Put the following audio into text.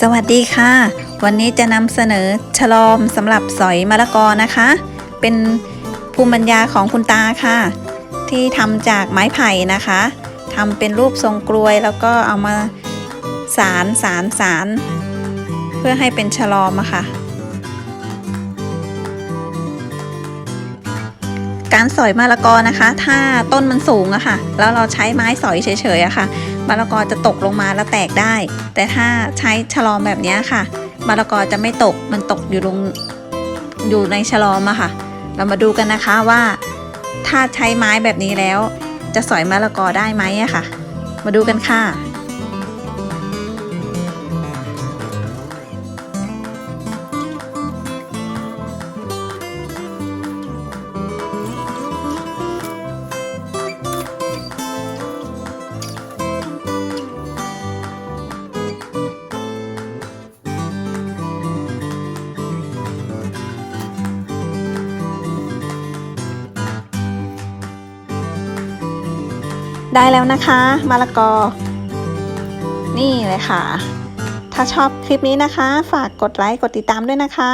สวัสดีค่ะ วันนี้จะนำเสนอฉลอมสำหรับสอยมะละกอนะคะ เป็นภูมิปัญญาของคุณตาค่ะ ที่ทำจากไม้ไผ่นะคะทำเป็นรูปทรงกลวยแล้วก็เอามาสารสารสารเพื่อให้เป็นฉลอมอะค่ะ การสอยมะละกอนะคะ ถ้าต้นมันสูงอะค่ะ แล้วเราใช้ไม้สอยเฉยๆอะค่ะ มะละกอจะตกลงมาแล้วแตกได้ แต่ถ้าใช้ฉลอมแบบนี้ค่ะมะละกอจะไม่ตกมันตกอยู่ลงอยู่ในฉลอมอะค่ะ เรามาดูกันนะคะว่า ถ้าใช้ไม้แบบนี้แล้ว จะสอยมะละกอได้ไหมอะค่ะ มาดูกันค่ะ ได้แล้วนะคะมะละกอ นี่เลยค่ะ ถ้าชอบคลิปนี้นะคะ ฝากกดไลค์กดติดตามด้วยนะคะ